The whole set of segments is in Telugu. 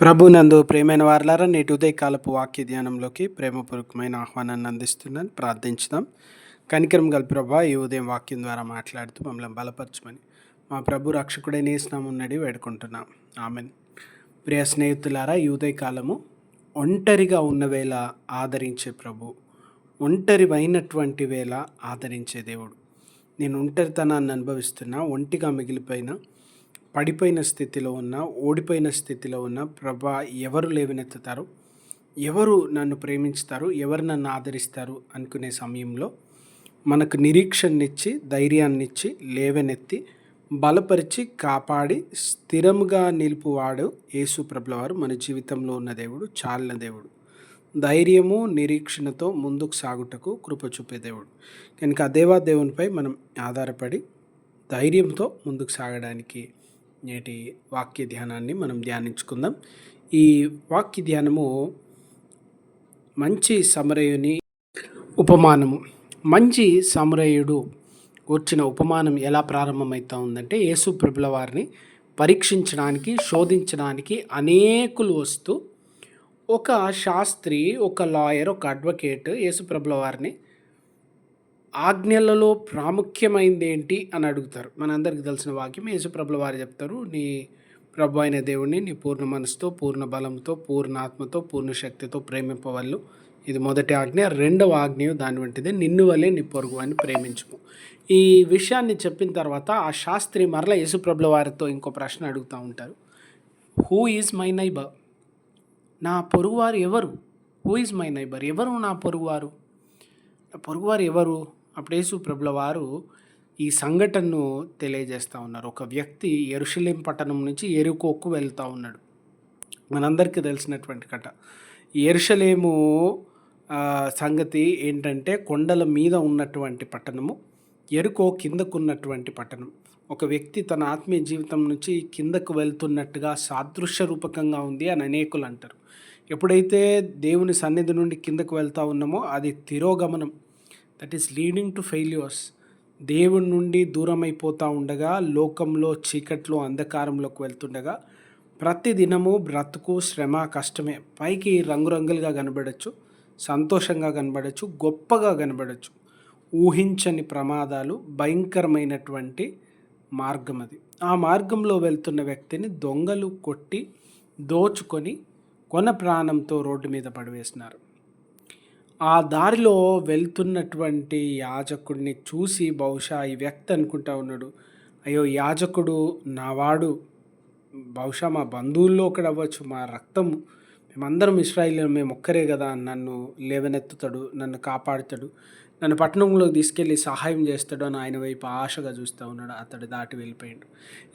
ప్రభునందు ప్రేమైన వారలారా నేటి ఉదయకాలపు వాక్య ధ్యానంలోకి ప్రేమపూర్వకమైన ఆహ్వానాన్ని అందిస్తున్నాను. ప్రార్థించుదాం. కనికరం గల ప్రభా ఈ ఉదయం వాక్యం ద్వారా మాట్లాడుతూ మమ్మల్ని బలపరచమని మా ప్రభు రక్షకుడైన స్నామున్నడి వేడుకుంటున్నాం. ఆమెన్. ప్రియ స్నేహితులారా ఈ ఉదయకాలము ఒంటరిగా ఉన్న వేళ ఆదరించే ప్రభు ఒంటరివైనటువంటి వేళ ఆదరించే దేవుడు. నేను ఒంటరితనాన్ని అనుభవిస్తున్నా ఒంటిగా మిగిలిపోయిన పడిపోయిన స్థితిలో ఉన్న ఓడిపోయిన స్థితిలో ఉన్న ప్రభా ఎవరు లేవనెత్తుతారు? ఎవరు నన్ను ప్రేమించుతారు? ఎవరు నన్ను ఆదరిస్తారు? అనుకునే సమయంలో మనకు నిరీక్షణనిచ్చి ధైర్యాన్నిచ్చి లేవనెత్తి బలపరిచి కాపాడి స్థిరముగా నిలుపువాడు యేసు ప్రభులవారు మన జీవితంలో ఉన్న దేవుడు చాలిన దేవుడు. ధైర్యము నిరీక్షణతో ముందుకు సాగుటకు కృప చూపే దేవుడు. కనుక దేవా దేవునిపై మనం ఆధారపడి ధైర్యంతో ముందుకు సాగడానికి నేటి వాక్య ధ్యానాన్ని మనం ధ్యానించుకుందాం. ఈ వాక్య ధ్యానము మంచి సమరయుని ఉపమానము. మంచి సమరయుడు వచ్చిన ఉపమానం ఎలా ప్రారంభమవుతా ఉందంటే యేసు ప్రభుల వారిని పరీక్షించడానికి శోధించడానికి అనేకులు వస్తూ ఒక శాస్త్రి ఒక లాయర్ ఒక అడ్వకేట్ యేసు ప్రభుల వారిని ఆజ్ఞలలో ప్రాముఖ్యమైంది ఏంటి అని అడుగుతారు. మనందరికీ తెలిసిన వాక్యం యేసుప్రభుల వారు చెప్తారు. నీ ప్రభు అయిన దేవుణ్ణి నీ పూర్ణ మనసుతో పూర్ణ బలంతో పూర్ణ ఆత్మతో పూర్ణ శక్తితో ప్రేమింపవల్లు ఇది మొదటి ఆజ్ఞ. రెండవ ఆజ్ఞ దాని వంటిది. నిన్ను వల్లే నీ పొరుగు అని ప్రేమించుము. ఈ విషయాన్ని చెప్పిన తర్వాత ఆ శాస్త్రి మరల యేసుప్రభుల వారితో ఇంకో ప్రశ్న అడుగుతూ ఉంటారు. హూ ఈజ్ మై నైబర్ నా పొరుగువారు ఎవరు? హూ ఈజ్ మై నైబర్ ఎవరు నా పొరుగువారు నా పొరుగువారు ఎవరు? అప్పుడు యేసు ప్రభుల వారు ఈ సంఘటనను తెలియజేస్తూ ఉన్నారు. ఒక వ్యక్తి ఎరుషలేం పట్టణం నుంచి ఎరుకోకు వెళ్తూ ఉన్నాడు. మనందరికీ తెలిసినటువంటి కథ. ఎరుషలేము సంగతి ఏంటంటే కొండల మీద ఉన్నటువంటి పట్టణము ఎరుకో కిందకున్నటువంటి పట్టణం. ఒక వ్యక్తి తన ఆత్మీయ జీవితం నుంచి కిందకు వెళ్తున్నట్టుగా సాదృశ్య రూపకంగా ఉంది అని అనేకులు అంటారు. ఎప్పుడైతే దేవుని సన్నిధి నుండి కిందకు వెళ్తూ ఉన్నామో అది తిరోగమనం. That is leading to failures దేవుడి నుండి దూరం అయిపోతూ ఉండగా లోకంలో చీకట్లో అంధకారంలోకి వెళ్తుండగా ప్రతి దినము బ్రతుకు శ్రమ కష్టమే పైకి రంగురంగులుగా కనబడచ్చు సంతోషంగా కనబడచ్చు గొప్పగా కనబడచ్చు. ఊహించని ప్రమాదాలు భయంకరమైనటువంటి మార్గం అది. ఆ మార్గంలో వెళ్తున్న వ్యక్తిని దొంగలు కొట్టి దోచుకొని కొన ప్రాణంతో రోడ్డు మీద పడివేసినారు. ఆ దారిలో వెళ్తున్నటువంటి యాజకుడిని చూసి బహుశా ఈ వ్యక్తి అనుకుంటా ఉన్నాడు. అయ్యో యాజకుడు నావాడు. బహుశా మా బంధువుల్లో ఒకడు అవ్వచ్చు మా రక్తము. మేమందరం ఇస్రాయిల్ మేము ఒక్కరే కదా. నన్ను లేవనెత్తుతాడు నన్ను కాపాడుతాడు నన్ను పట్టణంలోకి తీసుకెళ్ళి సహాయం చేస్తాడు అని ఆయన వైపు ఆశగా చూస్తూ ఉన్నాడు. అతడు దాటి వెళ్ళిపోయాడు.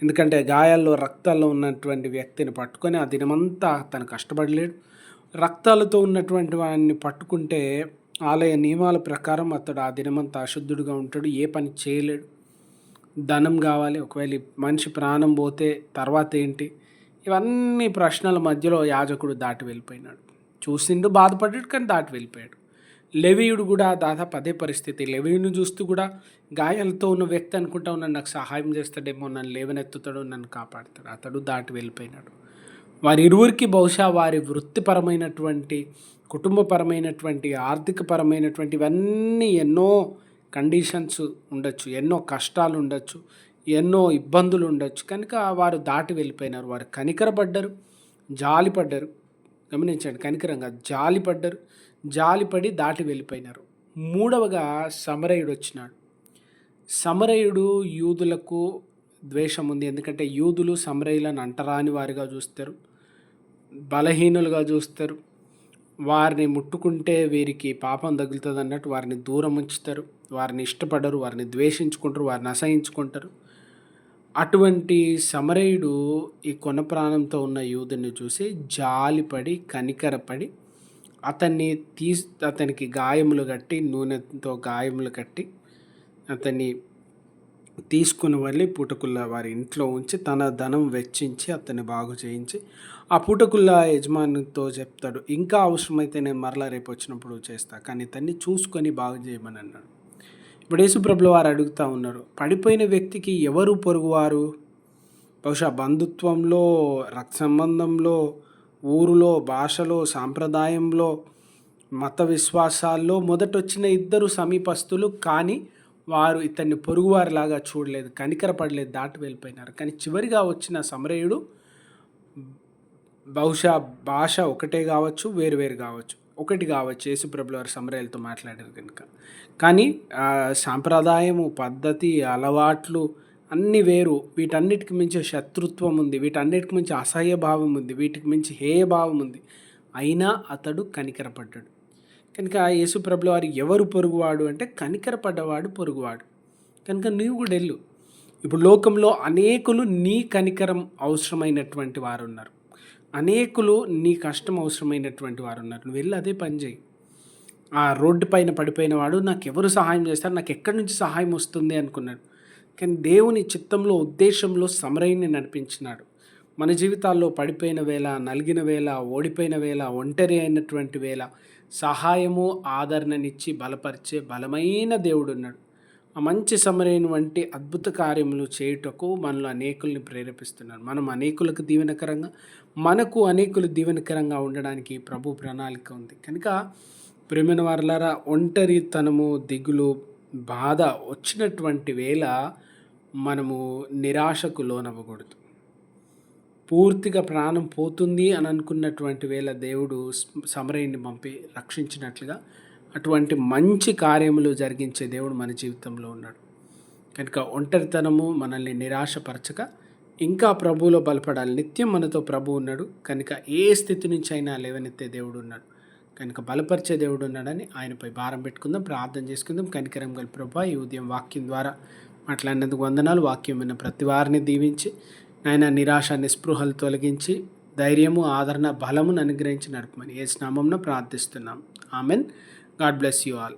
ఎందుకంటే గాయాల్లో రక్తాల్లో ఉన్నటువంటి వ్యక్తిని పట్టుకొని ఆ దినమంతా తను కష్టపడలేడు. రక్తాలతో ఉన్నటువంటి వాడిని పట్టుకుంటే ఆలయ నియమాల ప్రకారం అతడు ఆ దినమంతా అశుద్ధుడుగా ఉంటాడు ఏ పని చేయలేడు. ధనం కావాలి ఒకవేళ మనిషి ప్రాణం పోతే తర్వాత ఏంటి? ఇవన్నీ ప్రశ్నల మధ్యలో యాజకుడు దాటి వెళ్ళిపోయినాడు. చూసిండు బాధపడ్డాడు కానీ దాటి వెళ్ళిపోయాడు. లెవీయుడు కూడా దాదాపు అదే పరిస్థితి. లెవీయుని చూస్తూ కూడా గాయాలతో ఉన్న వ్యక్తి అనుకుంటా ఉన్నాడు నాకు సహాయం చేస్తాడేమో నన్ను లేవనెత్తుతాడు నన్ను కాపాడుతాడు. అతడు దాటి వెళ్ళిపోయినాడు. వారి ఇరువురికి బహుశా వారి వృత్తిపరమైనటువంటి కుటుంబపరమైనటువంటి ఆర్థికపరమైనటువంటి ఇవన్నీ ఎన్నో కండిషన్స్ ఉండొచ్చు ఎన్నో కష్టాలు ఉండొచ్చు ఎన్నో ఇబ్బందులు ఉండొచ్చు. కనుక వారు దాటి వెళ్ళిపోయినారు. వారు కనికరపడ్డరు జాలిపడ్డారు. గమనించండి కనికరంగా జాలిపడ్డరు జాలిపడి దాటి వెళ్ళిపోయినారు. మూడవగా సమరయుడు వచ్చినాడు. సమరయుడు యూదులకు ద్వేషం ఉంది ఎందుకంటే యూదులు సమరయులను అంటరాని వారిగా చూస్తారు. బలహీనులుగా చూస్తారు. వారిని ముట్టుకుంటే వీరికి పాపం తగులుతుంది అన్నట్టు వారిని దూరం ఉంచుతారు. వారిని ఇష్టపడరు వారిని ద్వేషించుకుంటారు వారిని అసహించుకుంటారు. అటువంటి సమరయుడు ఈ కొన ప్రాణంతో ఉన్న యూదుని చూసి జాలిపడి కనికరపడి అతన్ని తీ అతనికి గాయములు కట్టి నూనెతో గాయములు కట్టి అతన్ని తీసుకుని వెళ్ళి పూటకుల్ల వారి ఇంట్లో ఉంచి తన ధనం వెచ్చించి అతన్ని బాగు చేయించి ఆ పుటకుల్ల యజమానితో చెప్తాడు ఇంకా అవసరమైతే నేను మరలా రేపు వచ్చినప్పుడు చేస్తా కానీ తన్ని చూసుకొని బాగు చేయమని అన్నాడు. ఇప్పుడు యేసుప్రభులు వారు అడుగుతూ ఉన్నారు పడిపోయిన వ్యక్తికి ఎవరు పొరుగువారు? బహుశా బంధుత్వంలో రక్త సంబంధంలో ఊరిలో భాషలో సాంప్రదాయంలో మత విశ్వాసాల్లో మొదటొచ్చిన ఇద్దరు సమీపస్తులు కానీ వారు ఇతన్ని పొరుగువారిలాగా చూడలేదు కనికరపడలేదు దాటి వెళ్ళిపోయినారు. కానీ చివరిగా వచ్చిన సమరయుడు బహుశా భాష ఒకటే కావచ్చు వేరు వేరు కావచ్చు. ఒకటి కావచ్చు యేసుప్రభులు వారు సమరయులతో మాట్లాడారు కనుక. కానీ సాంప్రదాయము పద్ధతి అలవాట్లు అన్ని వేరు. వీటన్నిటికి మించి శత్రుత్వం ఉంది. వీటన్నిటికి మించి అసహ్య భావం ఉంది. వీటికి మించి హేయ భావం ఉంది. అయినా అతడు కనికరపడ్డాడు. కనుక యేసుప్రభుల వారు ఎవరు పొరుగువాడు అంటే కనికరపడ్డవాడు పొరుగువాడు. కనుక నీవు కూడా వెళ్ళు. ఇప్పుడు లోకంలో అనేకులు నీ కనికరం అవసరమైనటువంటి వారు ఉన్నారు అనేకులు నీ కష్టం అవసరమైనటువంటి వారు ఉన్నారు నువ్వు వెళ్ళి అదే పని చేయి. ఆ రోడ్డు పైన పడిపోయిన వాడు నాకు ఎవరు సహాయం చేస్తారు? నాకు ఎక్కడి నుంచి సహాయం వస్తుంది అనుకున్నాడు. కానీ దేవుని చిత్తంలో ఉద్దేశంలో సమరయ్యని నడిపించినాడు. మన జీవితాల్లో పడిపోయిన వేళ నలిగిన వేళ ఓడిపోయిన వేళ ఒంటరి అయినటువంటి వేళ సహాయము ఆదరణనిచ్చి బలపరిచే బలమైన దేవుడు ఉన్నాడు ఆ మంచి సమరైన వంటి అద్భుత కార్యములు చేయుటకు మనలో అనేకుల్ని ప్రేరేపిస్తున్నారు. మనం అనేకులకు దీవెనకరంగా మనకు అనేకులు దీవెనకరంగా ఉండడానికి ప్రభు ప్రణాళిక ఉంది. కనుక ప్రేమిన వారులారా ఒంటరితనము దిగులు బాధ వచ్చినటువంటి వేళ మనము నిరాశకు లోనవ్వకూడదు. పూర్తిగా ప్రాణం పోతుంది అని అనుకున్నటువంటి వేళ దేవుడు సమరయుని పంపి రక్షించినట్లుగా అటువంటి మంచి కార్యములు జరిగించే దేవుడు మన జీవితంలో ఉన్నాడు. కనుక ఒంటరితనము మనల్ని నిరాశపరచక ఇంకా ప్రభువులో బలపడాలి. నిత్యం మనతో ప్రభు ఉన్నాడు. కనుక ఏ స్థితి నుంచి అయినా లేవనెత్తే దేవుడు ఉన్నాడు. కనుక బలపరిచే దేవుడు ఉన్నాడని ఆయనపై భారం పెట్టుకుందాం. ప్రార్థన చేసుకుందాం. కనికరం గల ప్రభా ఈ ఉదయం వాక్యం ద్వారా మాట్లాడినందుకు వందనాలు. వాక్యం విన్న ప్రతి వారిని దీవించి నాయన నిరాశ నిస్పృహలు తొలగించి ధైర్యము ఆదరణ బలమును అనుగ్రహించి నడపమని ఏ స్నామంలో ప్రార్థిస్తున్నాం. Amen. God bless you all.